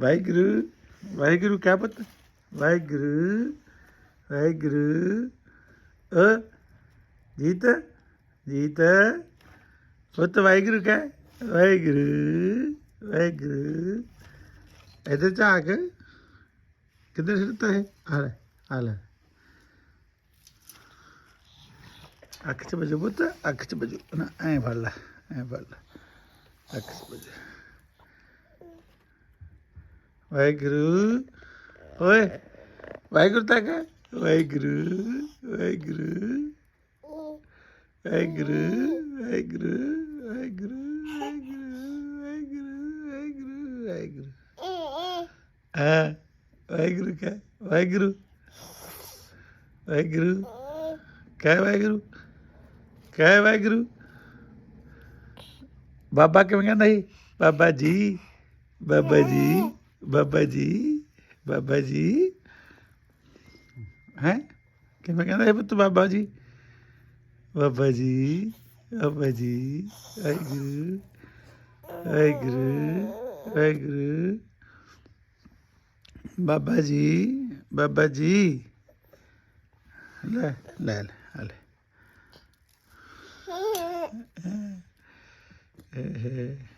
ਵਾਹਿਗੁਰੂ ਵਾਹਿਗੁਰੂ ਕਹਿ ਪੁੱਤ? ਵਾਹਿਗੁਰੂ ਵਾਹਿਗੁਰੂ, ਅ, ਜੀਤ ਜੀਤ, ਪੁੱਤ ਵਾਹਿਗੁਰੂ ਕਹਿ ਵਾਹਿਗੁਰੂ ਵਾਹਿਗੁਰੂ। ਇਧਰ ਝਾਕ, ਕਿੱਧਰ ਸਿੱਟਾ ਹੈ ਆ ਲੈ ਆ ਲੈ। ਅੱਖ ਚ ਵਜੋ ਪੁੱਤ, ਅੱਖ ਚ ਵਜੋ। ਨਾ, ਐ ਫੜ ਲੈ, ਐ ਫੜ ਲੈ। ਅੱਖ ਚ ਵਜੋ। ਵਾਹਿਗੁਰੂ। ਓਏ, ਵਾਹਿਗੁਰੂ ਤਾਂ ਤੱਕ ਵਾਹਿਗੁਰੂ ਵਾਹਿਗੁਰੂ। ਵਾਹਿਗੁਰੂ ਵਾਹਿਗੁਰੂ ਵਾਹਿਗੁਰੂ ਵਾਹਿਗੁਰੂ ਵਾਹਿਗੁਰੂ। ਵਾਹਿਗੁਰੂ ਆ ਵਾਹਿਗੁਰੂ ਕਹ, ਵਾਹਿਗੁਰੂ। ਵਾਹਿਗੁਰੂ। ਕਹਿ ਵਾਹਿਗੁਰੂ। ਕਹਿ, ਵਾਹਿਗੁਰੂ। ਬਾਬਾ ਕਿਵੇਂ ਕਹਿੰਦਾ ਸੀ? ਬਾਬਾ ਜੀ ਬਾਬਾ ਜੀ। ਬਾਬਾ ਜੀ ਬਾਬਾ ਜੀ। ਹੈ? ਕਿਵੇਂ ਕਹਿੰਦਾ ਸੀ ਪੁੱਤ ਬਾਬਾ ਜੀ? ਬਾਬਾ ਜੀ ਬਾਬਾ ਜੀ ਵਾਹਿਗੁਰੂ ਵਾਹਿਗੁਰੂ ਵਾਹਿਗੁਰੂ। ਬਾਬਾ ਜੀ ਬਾਬਾ ਜੀ। ਲੈ ਲੈ ਲੈ ਲੈ। ਇਹ